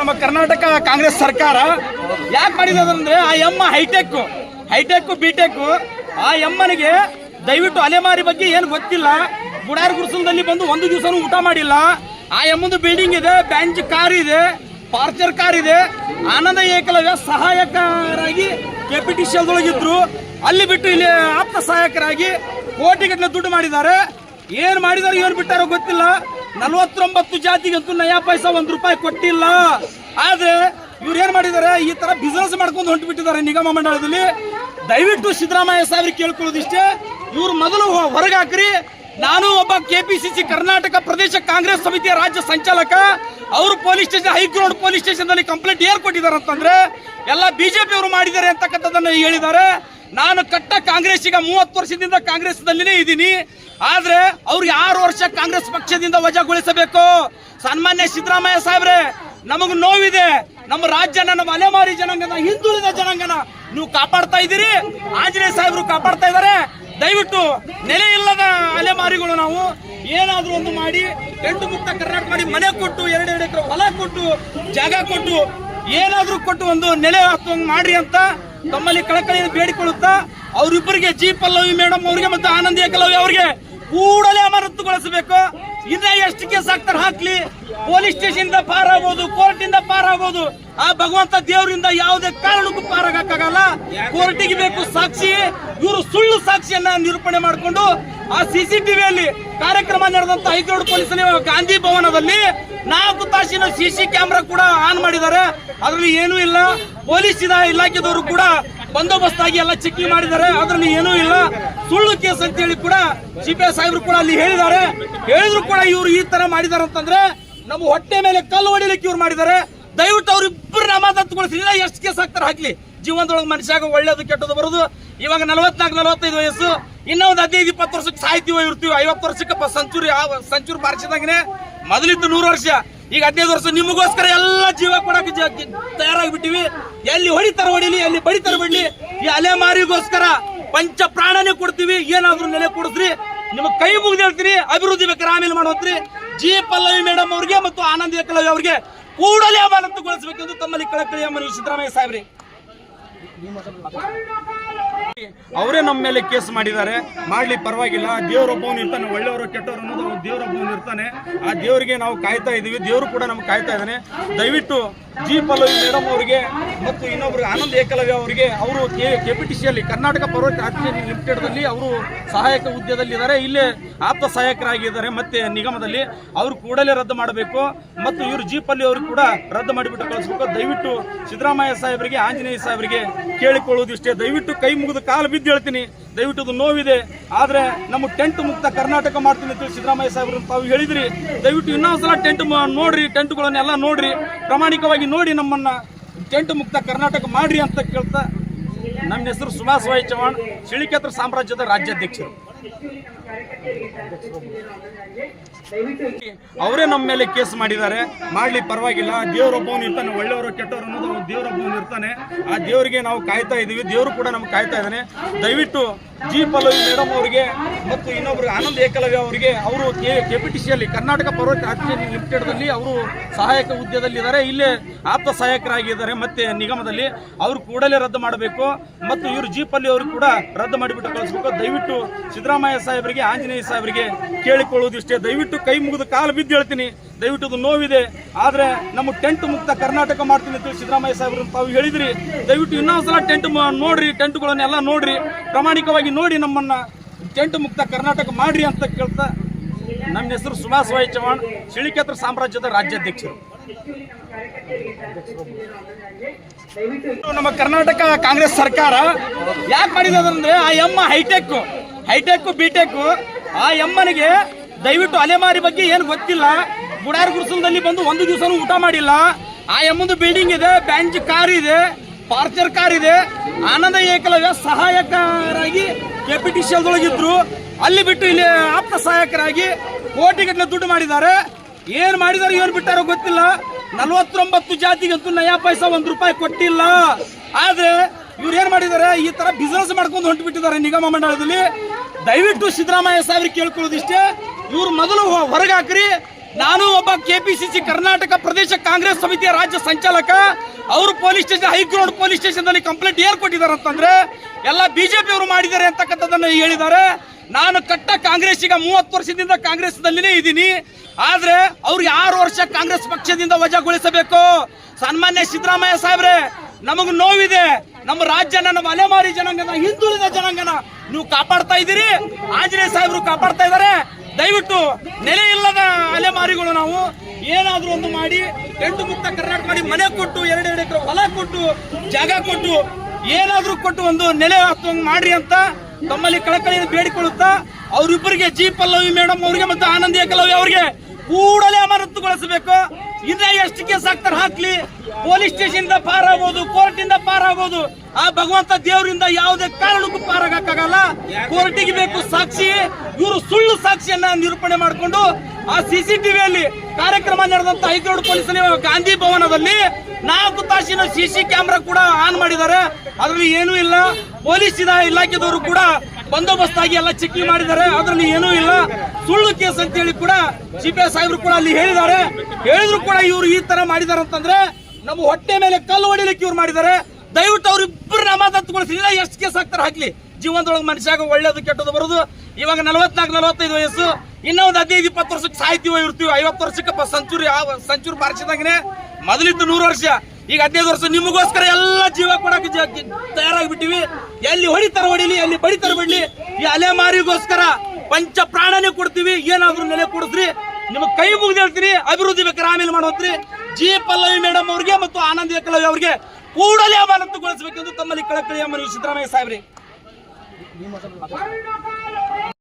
ನಮ್ಮ ಕರ್ನಾಟಕ ಕಾಂಗ್ರೆಸ್ ಸರ್ಕಾರ ಯಾಕೆ ಮಾಡಿದಂದ್ರೆ ಆ ಎಮ್ಮ ಹೈಟೆಕ್ ಹೈಟೆಕ್ ಬಿಟೆಕ್ ಆ ಎಮ್ಮನಿಗೆ ದಯವಿಟ್ಟು ಅಲೆಮಾರಿ ಬಗ್ಗೆ ಏನು ಗೊತ್ತಿಲ್ಲ. ಗುಡಾರ್ ಗುರುಸಲದಲ್ಲಿ ಬಂದು ಒಂದು ದಿವಸನೂ ಊಟ ಮಾಡಿಲ್ಲ. ಆ ಎಮ್ಮಂದು ಬಿಲ್ಡಿಂಗ್ ಇದೆ ಬ್ಯಾಂಚ್ ಕಾರ್ ಇದೆ ಪಾರ್ಚರ್ ಕಾರ್ ಇದೆ. ಆನಂದ ಏಕಲವ್ಯ ಸಹಾಯಕರಾಗಿ ಕೆ ಪಿ ಟಿ ಸಿ ಅಲ್ಲಿ ಬಿಟ್ಟು ಇಲ್ಲಿ ಆಪ್ತ ಸಹಾಯಕರಾಗಿ ಕೋಟಿಗಟ್ಟಲೆ ದುಡ್ಡು ಮಾಡಿದ್ದಾರೆ. ಏನು ಮಾಡಿದಾರೆ, ಏನ್ ಬಿಟ್ಟಾರೋ ಗೊತ್ತಿಲ್ಲ. ನಲವತ್ತೊಂಬತ್ತು ಜಾತಿಗಂತೂ ನಯಾ ಪೈಸ ಒಂದು ರೂಪಾಯಿ ಕೊಟ್ಟಿಲ್ಲ. ಆದ್ರೆ ಇವ್ರು ಏನ್ ಮಾಡಿದ್ದಾರೆ ಈ ತರ ಬಿಸ್ನೆಸ್ ಮಾಡ್ಕೊಂಡು ಹೊಂಟು ಬಿಟ್ಟಿದ್ದಾರೆ ನಿಗಮ ಮಂಡಳದಲ್ಲಿ ದಯವಿಟ್ಟು ಸಿದ್ದರಾಮಯ್ಯ ಸಾಹೇಬ್ರಿಗೆ ಕೇಳ್ಕೊಳ್ಳೋದಿಷ್ಟೇ. ಇವ್ರು ಮೊದಲು ಹೊರಗೆ ಹಾಕ್ರಿ ನಾನು ಒಬ್ಬ ಕೆಪಿಸಿಸಿ ಕರ್ನಾಟಕ ಪ್ರದೇಶ ಕಾಂಗ್ರೆಸ್ ಸಮಿತಿಯ ರಾಜ್ಯ ಸಂಚಾಲಕ. ಅವರು police station, high court police station complaint air ಕೊಟ್ಟಿದ್ದಾರೆ ಅಂತಂದ್ರೆ, ಎಲ್ಲ ಬಿಜೆಪಿ ಅವರು ಮಾಡಿದ್ದಾರೆ ಅಂತಕ್ಕಂಥದ್ದನ್ನು ಹೇಳಿದ್ದಾರೆ. ನಾನು ಕಟ್ಟ ಕಾಂಗ್ರೆಸ್ ಈಗ ಮೂವತ್ತು ವರ್ಷದಿಂದ ಕಾಂಗ್ರೆಸ್ ದಲ್ಲಿನೇ ಇದ್ದೀನಿ. ಆದ್ರೆ ಅವ್ರು ಯಾರು ವರ್ಷ ಕಾಂಗ್ರೆಸ್ ಪಕ್ಷದಿಂದ ವಜಾಗೊಳಿಸಬೇಕು? ಸನ್ಮಾನ್ಯ ಸಿದ್ದರಾಮಯ್ಯ ಸಾಹೇಬ್ರೆ, ನಮಗ್ ನೋವಿದೆ. ನಮ್ಮ ರಾಜ್ಯನ, ನಮ್ಮ ಅಲೆಮಾರಿ ಜನಾಂಗನ, ಹಿಂದುಳಿದ ಜನಾಂಗನ ನೀವು ಕಾಪಾಡ್ತಾ ಇದ್ದೀರಿ? ಆಂಜನೇಯ ಸಾಹೇಬ್ರು ಕಾಪಾಡ್ತಾ ಇದ್ದಾರೆ. ದಯವಿಟ್ಟು ನೆಲೆ ಇಲ್ಲದ ಅಲೆಮಾರಿಗಳು ನಾವು. ಏನಾದ್ರೂ ಒಂದು ಮಾಡಿ ಎಂಟು ಮುಕ್ತ ಕರ್ನಾಟಕ ಮಾಡಿ, ಮನೆ ಕೊಟ್ಟು, ಎರಡೆರಡು ಎಕರೆ ಹೊಲ ಕೊಟ್ಟು, ಜಾಗ ಕೊಟ್ಟು ಏನಾದ್ರೂ ಕೊಟ್ಟು ಒಂದು ನೆಲೆ ಹತ್ತುವಂಗ್ ಮಾಡ್ರಿ ಅಂತ ತಮ್ಮಲ್ಲಿ ಕಳಕಳಿ ಬೇಡಿಕೊಳ್ಳುತ್ತಾ ಅವರಿಬ್ಬರಿಗೆ ಜಿ ಪಲ್ಲವಿ ಮೇಡಮ್ ಅವರಿಗೆ ಮತ್ತು ಆನಂದಿ ಏಕಲವ್ಯ ಅವರಿಗೆ ಕೂಡಲೇ ಅಮಾನತುಗೊಳಿಸಬೇಕು. ಇನ್ನ ಎಷ್ಟು ಕೇಸ್ ಹಾಕ್ತಾರೆ ಹಾಕ್ಲಿ. ಪೊಲೀಸ್ ಸ್ಟೇಷನ್ ಇಂದ ಪಾರಾಗ್ಬೋದು ಕೋರ್ಟ್ ಇಂದ ಪಾರಾಗ್ಬೋದು ಆ ಭಗವಂತ ದೇವರಿಂದ ಯಾವುದೇ ಕಾರಣಕ್ಕೂ ಪಾರಾಗಕ್ಕಾಗಲ್ಲ ಕೋರ್ಟಿಗೆ ಬೇಕು ಸಾಕ್ಷಿ. ಇವರು ಸುಳ್ಳು ಸಾಕ್ಷಿಯನ್ನ ನಿರೂಪಣೆ ಮಾಡಿಕೊಂಡು ಆ ಸಿಸಿಟಿವಿಯಲ್ಲಿ ಕಾರ್ಯಕ್ರಮ ನಡೆದಂತ ಹೈಕೋರ್ಟ್ ಪೊಲೀಸ್ ಗಾಂಧಿ ಭವನದಲ್ಲಿ ನಾಲ್ಕು ತಾಸಿನ ಸಿಸಿ ಕ್ಯಾಮ್ರಾ ಕೂಡ ಆನ್ ಮಾಡಿದ್ದಾರೆ. ಅದರಲ್ಲಿ ಏನೂ ಇಲ್ಲ. ಪೊಲೀಸ್ ಇಲಾಖೆದವರು ಕೂಡ ಬಂದೋಬಸ್ತ್ ಆಗಿ ಎಲ್ಲ ಚೆಕ್ ಮಾಡಿದ್ದಾರೆ. ಅದರಲ್ಲಿ ಏನೂ ಇಲ್ಲ. ಸುಳ್ಳು ಕೇಸ್ ಅಂತ ಹೇಳಿ ಕೂಡ ಸಿಪಿಐ ಸಾಹೇಬರು ಕೂಡ ಅಲ್ಲಿ ಹೇಳಿದ್ದಾರೆ. ಹೇಳಿದ್ರು ಕೂಡ ಇವರು ಈ ತರ ಮಾಡಿದ್ದಾರೆ ಅಂತಂದ್ರೆ ನಮ್ಮ ಹೊಟ್ಟೆ ಮೇಲೆ ಕಲ್ಲು ಹೊಡಿಲಿಕ್ಕೆ ಇವ್ರು ಮಾಡಿದ್ದಾರೆ. ದಯವಿಟ್ಟು ಅವ್ರಿಬ್ಬರು ಅಮಾನತುಗೊಳಿಸಿ ಇಲ್ಲ, ಎಷ್ಟು ಕೇಸ್ ಆಗ್ತಾರೆ ಹಾಕ್ಲಿ. ಜೀವನದೊಳಗೆ ಮನುಷ್ಯಾಗ ಒಳ್ಳೇದು ಕೆಟ್ಟದ್ದು ಬರೋದು. ಇವಾಗ ನಲವತ್ನಾಲ್ಕು, ನಲವತ್ತೈದು ವಯಸ್ಸು. ಇನ್ನೂ ಒಂದು ಹದಿನೈದು, ಇಪ್ಪತ್ತು ವರ್ಷಕ್ಕೆ ಸಾಯ್ತೀವೋ ಇರ್ತೀವಿ. ಐವತ್ತು ವರ್ಷಕ್ಕೆ ಆ- ಸೆಂಚುರಿ ಬಾರಿಸಿದಂಗೆ ಮೊದಲಿತ್ತು ನೂರು ವರ್ಷ. ಈಗ ಹದಿನೈದು ವರ್ಷ ನಿಮಗೋಸ್ಕರ ಎಲ್ಲ ಜೀವ ಕೊಡಕ್ಕೆ ತಯಾರಾಗ್ಬಿಟ್ಟಿವಿ. ಎಲ್ಲಿ ಹೊಡಿತಾರ ಹೊಡಿಲಿ, ಎಲ್ಲಿ ಬಡಿತಾರ ಬಿಡ್ಲಿ, ಈ ಅಲೆಮಾರಿಗೋಸ್ಕರ ಪಂಚ ಪ್ರಾಣನೇ ಕೊಡ್ತೀವಿ. ಏನಾದ್ರೂ ನೆಲೆ ಕೊಡಿಸ್ರಿ. ನಿಮಗೆ ಕೈ ಮುಗಿದು ಹೇಳ್ತೀರಿ ಅಭಿವೃದ್ಧಿ ಬೇಕು ಆಮೇಲೆ ಮಾಡೋತ್ರಿ ಜಿ. ಪಲ್ಲವಿ ಮೇಡಮ್ ಅವ್ರಿಗೆ ಮತ್ತು ಆನಂದ್ ಏಕಲವ್ಯ ಅವ್ರಿಗೆ ಕೂಡಲೇ ಅಮಾನತುಗೊಳಿಸಬೇಕೆಂದು ತಮ್ಮಲ್ಲಿ ಕಳಕಳಿಯ ಮನವಿ ಸಿದ್ದರಾಮಯ್ಯ ಸಾಹೇಬ್ರಿ. ಅವರೇ ನಮ್ಮ ಮೇಲೆ ಕೇಸ್ ಮಾಡಿದ್ದಾರೆ. ಮಾಡಲಿ ಪರವಾಗಿಲ್ಲ. ದೇವರೊಬ್ಬವನು ಇರ್ತಾನೆ. ಒಳ್ಳೆಯವರು ಕೆಟ್ಟವರು ಅನ್ನೋದು ದೇವರೊಬ್ಬವನು ಇರ್ತಾನೆ. ಆ ದೇವರಿಗೆ ನಾವು ಕಾಯ್ತಾ ಇದ್ದೀವಿ. ದೇವರು ಕೂಡ ನಮ್ಗೆ ಕಾಯ್ತಾ ಇದ್ದಾನೆ. ದಯವಿಟ್ಟು ಜಿ ಪಲ್ಲವಿ ಮೇಡಮ್ ಅವರಿಗೆ ಮತ್ತು ಇನ್ನೊಬ್ರು ಆನಂದ್ ಏಕಲವ್ಯ ಅವರಿಗೆ, ಅವರು ಕೆ ಪಿ ಟಿ ಸಿಯಲ್ಲಿ ಕರ್ನಾಟಕ ಪರ್ವತ ಲಿಮಿಟೆಡ್ದಲ್ಲಿ ಅವರು ಸಹಾಯಕ ಹುದ್ದೆದಲ್ಲಿದ್ದಾರೆ ಇಲ್ಲೇ ಆಪ್ತ ಸಹಾಯಕರಾಗಿದ್ದಾರೆ ಮತ್ತೆ ನಿಗಮದಲ್ಲಿ. ಅವರು ಕೂಡಲೇ ರದ್ದು ಮಾಡಬೇಕು. ಮತ್ತು ಇವರು ಜಿ ಪಲ್ಲಿ ಅವರು ಕೂಡ ರದ್ದು ಮಾಡಿಬಿಟ್ಟು ಕಳಿಸ್ಬೇಕು. ದಯವಿಟ್ಟು ಸಿದ್ದರಾಮಯ್ಯ ಸಾಹೇಬರಿಗೆ, ಆಂಜನೇಯ ಸಾಹೇಬರಿಗೆ ಕೇಳಿಕೊಳ್ಳುವುದಿಷ್ಟೇ ದಯವಿಟ್ಟು ಕೈ ಮುಗಿದು ಕಾಲು ಬಿದ್ದು ಹೇಳ್ತೀನಿ ದಯವಿಟ್ಟು ಅದು ನೋವಿದೆ. ಆದರೆ ನಮ್ಮ ಟೆಂಟ್ ಮುಕ್ತ ಕರ್ನಾಟಕ ಮಾಡ್ತೀನಿ ಅಂತ ಸಿದ್ದರಾಮಯ್ಯ ಸಾಹೇಬರು ತಾವು ಹೇಳಿದ್ರಿ. ದಯವಿಟ್ಟು ಇನ್ನೊಂದ್ಸಲ ಟೆಂಟ್ ನೋಡ್ರಿ, ಟೆಂಟ್ಗಳನ್ನೆಲ್ಲ ನೋಡ್ರಿ. ಪ್ರಾಮಾಣಿಕವಾಗಿ ನೋಡಿ ನಮ್ಮನ್ನ ಟೆಂಟ್ ಮುಕ್ತ ಕರ್ನಾಟಕ ಮಾಡ್ರಿ ಅಂತ ಕೇಳ್ತಾ, ನನ್ನ ಹೆಸರು ಸುಭಾಷ್ ವಾಯ್ ಚವಾಣ್ ಶಿಳಿಕೇತ್ರ ಸಾಮ್ರಾಜ್ಯದ ರಾಜ್ಯಾಧ್ಯಕ್ಷರು. ಅವರೇ ನಮ್ಮ ಮೇಲೆ ಕೇಸ್ ಮಾಡಿದ್ದಾರೆ. ಮಾಡ್ಲಿ ಪರವಾಗಿಲ್ಲ. ದೇವರೊಬ್ಬವನು ಇರ್ತಾನೆ, ಒಳ್ಳೆಯವರು ಕೆಟ್ಟವರು ಅನ್ನೋದು ದೇವರೊಬ್ಬವನು ಇರ್ತಾನೆ. ಆ ದೇವರಿಗೆ ನಾವು ಕಾಯ್ತಾ ಇದ್ದೀವಿ. ದೇವರು ಕೂಡ ನಮ್ಗೆ ಕಾಯ್ತಾ ಇದ್ದಾನೆ. ದಯವಿಟ್ಟು ಜಿ ಪಲ್ಲವಿ ಮೇಡಮ್ ಅವರಿಗೆ ಮತ್ತು ಇನ್ನೊಬ್ರು ಆನಂದ್ ಏಕಲವ್ಯ ಅವರಿಗೆ, ಅವರು ಕೆಪಿಟಿಸಿಯಲ್ಲಿ ಕರ್ನಾಟಕ ಪರ್ವತ ಲಿಮಿಟೆಡ್ದಲ್ಲಿ ಅವರು ಸಹಾಯಕ ಹುದ್ದೆದಲ್ಲಿದ್ದಾರೆ ಇಲ್ಲೇ ಆಪ್ತ ಸಹಾಯಕರಾಗಿದ್ದಾರೆ ಮತ್ತೆ ನಿಗಮದಲ್ಲಿ. ಅವರು ಕೂಡಲೇ ರದ್ದು ಮಾಡಬೇಕು. ಮತ್ತು ಇವರು ಜಿ ಪಲ್ಲಿ ಅವರು ಕೂಡ ರದ್ದು ಮಾಡಿಬಿಟ್ಟು ಕಳಿಸ್ಬೇಕು. ದಯವಿಟ್ಟು ಸಿದ್ದರಾಮಯ್ಯ ಸಾಹೇಬರಿಗೆ ಆಂಜನೇಯ ಸಾಹೇಬರಿಗೆ ಕೇಳಿಕೊಳ್ಳುವುದಿಷ್ಟೇ ದಯವಿಟ್ಟು ಕೈ ಮುಗಿದು ಕಾಲು ಬಿದ್ದು ಹೇಳ್ತೀನಿ. ದಯವಿಟ್ಟು ಅದು ನೋವಿದೆ. ಆದ್ರೆ ನಮ್ಮ ಟೆಂಟ್ ಮುಕ್ತ ಕರ್ನಾಟಕ ಮಾಡ್ತೀನಿ ಅಂತ ಸಿದ್ದರಾಮಯ್ಯ ಸಾಹೇಬರು ತಾವು ಹೇಳಿದ್ರಿ. ದಯವಿಟ್ಟು ಇನ್ನೊಂದ್ಸಲ ಟೆಂಟ್ ನೋಡ್ರಿ ಟೆಂಟ್ಗಳನ್ನೆಲ್ಲ ನೋಡ್ರಿ. ಪ್ರಾಮಾಣಿಕವಾಗಿ ನೋಡಿ ನಮ್ಮನ್ನ ಟೆಂಟ್ ಮುಕ್ತ ಕರ್ನಾಟಕ ಮಾಡ್ರಿ ಅಂತ ಕೇಳ್ತಾ ನಮ್ಮ ಹೆಸರು ಸುಭಾಷ್ ವಾಯ್ ಚವಾಣ್ ಶಿಳಿಕೇತ್ರ ಸಾಮ್ರಾಜ್ಯದ ರಾಜ್ಯಾಧ್ಯಕ್ಷರು. ನಮ್ಮ ಕರ್ನಾಟಕ ಕಾಂಗ್ರೆಸ್ ಸರ್ಕಾರ ಯಾಕೆ ಮಾಡಿದ್ರೆ ಆ ಎಮ್ಮ ಹೈಟೆಕ್ ಹೈಟೆಕ್ ಬಿಟೆಕ್ ಆ ಯಮ್ಮನಿಗೆ ದಯವಿಟ್ಟು ಅಲೆಮಾರಿ ಬಗ್ಗೆ ಏನು ಗೊತ್ತಿಲ್ಲ. ಗುಡಾರ್ ಗುರುಸಲದಲ್ಲಿ ಬಂದು ಒಂದು ದಿವಸನೂ ಊಟ ಮಾಡಿಲ್ಲ. ಆ ಎಮ್ಮಂದು ಬಿಲ್ಡಿಂಗ್ ಇದೆ ಬ್ಯಾಂಚ್ ಕಾರ್ ಇದೆ ಪಾರ್ಚರ್ ಕಾರ್ ಇದೆ. ಆನಂದ ಏಕಲವ್ಯ ಸಹಾಯಕರಾಗಿ ಕೆಪಿಟಿಷಿಯಲ್ದೊಳಗಿದ್ರು ಅಲ್ಲಿ ಬಿಟ್ಟು ಇಲ್ಲಿ ಆಪ್ತ ಸಹಾಯಕರಾಗಿ ಕೋಟಿಗಟ್ಟಲೆ ದುಡ್ಡು ಮಾಡಿದ್ದಾರೆ. ಏನು ಮಾಡಿದಾರೆ, ಏನ್ ಬಿಟ್ಟಾರೋ ಗೊತ್ತಿಲ್ಲ. ನಲವತ್ತೊಂಬತ್ತು ಜಾತಿಗಂತೂ ನಯಾ ಪೈಸ ಒಂದು ರೂಪಾಯಿ ಕೊಟ್ಟಿಲ್ಲ. ಆದರೆ ಇವ್ರು ಏನು ಮಾಡಿದ್ದಾರೆ, ಈ ತರ ಬಿಸ್ನೆಸ್ ಮಾಡ್ಕೊಂಡು ಹೊಂಟು ಬಿಟ್ಟಿದ್ದಾರೆ ನಿಗಮ ಮಂಡಳದಲ್ಲಿ ದಯವಿಟ್ಟು ಸಿದ್ದರಾಮಯ್ಯ ಸಾಹೇಬ್ರಿಗೆ ಕೇಳ್ಕೊಳ್ಳೋದಿಷ್ಟೇ. ಇವ್ರು ಮೊದಲು ಹೊರಗೆ ಹಾಕ್ರಿ ನಾನು ಒಬ್ಬ ಕೆಪಿಸಿಸಿ ಕರ್ನಾಟಕ ಪ್ರದೇಶ ಕಾಂಗ್ರೆಸ್ ಸಮಿತಿಯ ರಾಜ್ಯ ಸಂಚಾಲಕ. ಅವರು police station, high ground police station ಅಲ್ಲಿ ಕಂಪ್ಲೇಂಟ್ ಏರ್ ಕೊಟ್ಟಿದ್ದಾರೆ ಅಂತಂದ್ರೆ, ಎಲ್ಲ ಬಿಜೆಪಿ ಅವರು ಮಾಡಿದ್ದಾರೆ ಅಂತಕ್ಕಂಥದ್ದನ್ನು ಹೇಳಿದ್ದಾರೆ. ನಾನು ಕಟ್ಟ ಕಾಂಗ್ರೆಸ್ ಈಗ ಮೂವತ್ತು ವರ್ಷದಿಂದ ಕಾಂಗ್ರೆಸ್ ದಲ್ಲಿನೇ ಇದ್ದೀನಿ. ಆದ್ರೆ ಅವ್ರು ಯಾರು ವರ್ಷ ಕಾಂಗ್ರೆಸ್ ಪಕ್ಷದಿಂದ ವಜಾಗೊಳಿಸಬೇಕು? ಸನ್ಮಾನ್ಯ ಸಿದ್ದರಾಮಯ್ಯ ಸಾಹೇಬ್ರೆ, ನಮಗೆ ನೋವಿದೆ. ನಮ್ಮ ರಾಜ್ಯನ, ನಮ್ಮ ಅಲೆಮಾರಿ ಜನಾಂಗನ, ಹಿಂದುಳಿದ ಜನಾಂಗನ ನೀವು ಕಾಪಾಡ್ತಾ ಇದ್ದೀರಿ. ಆಂಜನೇಯ ಸಾಹೇಬರು ಕಾಪಾಡ್ತಾ ಇದ್ದಾರೆ. ದಯವಿಟ್ಟು ನೆಲೆ ಇಲ್ಲದ ಅಲೆಮಾರಿಗಳು ನಾವು ಏನಾದ್ರೂ ಒಂದು ಮಾಡಿ ಎಂಟು ಮುಕ್ತ ಕರ್ನಾಟಕ ಮಾಡಿ, ಮನೆ ಕೊಟ್ಟು, ಎರಡೆರಡು ಎಕರೆ ಹೊಲ ಕೊಟ್ಟು, ಜಾಗ ಕೊಟ್ಟು, ಏನಾದ್ರೂ ಕೊಟ್ಟು ಒಂದು ನೆಲೆ ಮಾಡ್ರಿ ಅಂತ ತಮ್ಮಲ್ಲಿ ಕಳಕಳಿಯನ್ನು ಬೇಡಿಕೊಳ್ಳುತ್ತಾ, ಅವರಿಬ್ಬರಿಗೆ ಜಿ ಪಲ್ಲವಿ ಮೇಡಮ್ ಅವರಿಗೆ ಮತ್ತು ಆನಂದಿ ಕಲವಿ ಅವರಿಗೆ ಕೂಡಲೇ ಅಮಾನತುಗೊಳಿಸಬೇಕು ಇದೇ ಎಷ್ಟು ಕೇಸ್ ಹಾಕ್ತಾರೆ ಹಾಕ್ಲಿ? ಪೊಲೀಸ್ ಸ್ಟೇಷನ್ ಇಂದ ಪಾರಾಗ್ಬೋದು ಕೋರ್ಟ್ ಇಂದ ಪಾರಾಗ್ಬೋದು ಆ ಭಗವಂತ ದೇವರಿಂದ ಯಾವುದೇ ಕಾರಣಕ್ಕೂ ಪಾರಾಗಕ್ಕಾಗಲ್ಲ ಕೋರ್ಟಿಗೆ ಬೇಕು ಸಾಕ್ಷಿ, ಇವರು ಸುಳ್ಳು ಸಾಕ್ಷಿಯನ್ನ ನಿರೂಪಣೆ ಮಾಡಿಕೊಂಡು ಆ ಸಿಸಿಟಿವಿಯಲ್ಲಿ ಕಾರ್ಯಕ್ರಮ ನಡೆದಂತ ಹೈಕೋರ್ಟ್ ಪೊಲೀಸ್ ಗಾಂಧಿ ಭವನದಲ್ಲಿ ನಾಲ್ಕು ತಾಸಿನ ಸಿಸಿ ಕ್ಯಾಮೆರಾ ಕೂಡ ಆನ್ ಮಾಡಿದ್ದಾರೆ. ಅದರಲ್ಲಿ ಏನೂ ಇಲ್ಲ. ಪೊಲೀಸ್ ಇಲಾ- ಇಲಾಖೆದವರು ಕೂಡ ಬಂದೋಬಸ್ತ್ ಆಗಿ ಎಲ್ಲ ಚೆಕ್ಕಿಂಗ್ ಮಾಡಿದ್ದಾರೆ. ಅದ್ರಲ್ಲಿ ಏನೂ ಇಲ್ಲ. ಸುಳ್ಳು ಕೇಸ್ ಅಂತ ಹೇಳಿ ಕೂಡ ಸಿ ಪಿ ಎಸ್ ಸಾಹೇಬರು ಕೂಡ ಅಲ್ಲಿ ಹೇಳಿದ್ದಾರೆ. ಹೇಳಿದ್ರು ಕೂಡ ಇವರು ಈ ತರ ಮಾಡಿದ್ದಾರೆ ಅಂತಂದ್ರೆ ನಮ್ಮ ಹೊಟ್ಟೆ ಮೇಲೆ ಕಲ್ಲು ಹೊಡಿಲಿಕ್ಕೆ ಇವ್ರು ಮಾಡಿದ್ದಾರೆ. ದಯವಿಟ್ಟು ಅವ್ರಿಬ್ಬರು ನಾಮದತ್ತುಗೊಳಿಸಿ ಇಲ್ಲ, ಎಷ್ಟು ಕೇಸ್ ಹಾಕ್ತಾರೆ ಹಾಕ್ಲಿ. ಜೀವನದೊಳಗೆ ಮನುಷ್ಯಾಗ ಒಳ್ಳೇದು ಕೆಟ್ಟದ್ದು ಬರೋದು. ಇವಾಗ ನಲವತ್ನಾಲ್ಕು, ನಲವತ್ತೈದು ವಯಸ್ಸು. ಇನ್ನೊಂದು ಹದಿನೈದು, ಇಪ್ಪತ್ತು ವರ್ಷಕ್ಕೆ ಸಾಯ್ತೀವೋ ಇರ್ತೀವಿ. ಐವತ್ತು ವರ್ಷಕ್ಕೆ ಸೆಂಚುರಿ ಆ- ಸೆಂಚುರಿ ಬಾರಿಸಿದಾಗನೆ ಮೊದಲಿದ್ದು ನೂರು ವರ್ಷ. ಈಗ ಹದಿನೈದು ವರ್ಷ ನಿಮಗೋಸ್ಕರ ಎಲ್ಲ ಜೀವ ಕೊಡಕ್ಕೆ ತಯಾರಾಗ್ಬಿಟ್ಟಿವಿ ತಯಾರಾಗಿ ಬಿಟ್ಟಿವಿ ಎಲ್ಲಿ ಹೊಡಿತಾರ ಹೊಡಿಲಿ, ಎಲ್ಲಿ ಬಡಿತಾರ ಬಿಡ್ಲಿ, ಈ ಅಲೆಮಾರಿಗೋಸ್ಕರ ಪಂಚ ಪ್ರಾಣನೇ ಕೊಡ್ತೀವಿ. ಏನಾದ್ರೂ ನೆಲೆ ಕೊಡಿಸ್ರಿ. ನಿಮಗೆ ಕೈ ಮುಗಿದು ಹೇಳ್ತೀನಿ. ಅಭಿವೃದ್ಧಿ ಬೇಕಾದ್ರೆ ಆಮೇಲೆ ಮಾಡೋತ್ರಿ ಜಿ ಪಲ್ಲವಿ ಮೇಡಮ್ ಅವ್ರಿಗೆ ಮತ್ತು ಆನಂದ್ ಏಕಲವ್ಯ ಅವ್ರಿಗೆ ಕೂಡಲೇ ಅಮಾನತುಗೊಳಿಸಬೇಕೆಂದು ತಮ್ಮಲ್ಲಿ ಕಳಕಳಿಯ ಮನವಿ ಸಿದ್ದರಾಮಯ್ಯ ಸಾಹೇಬ್ರಿ.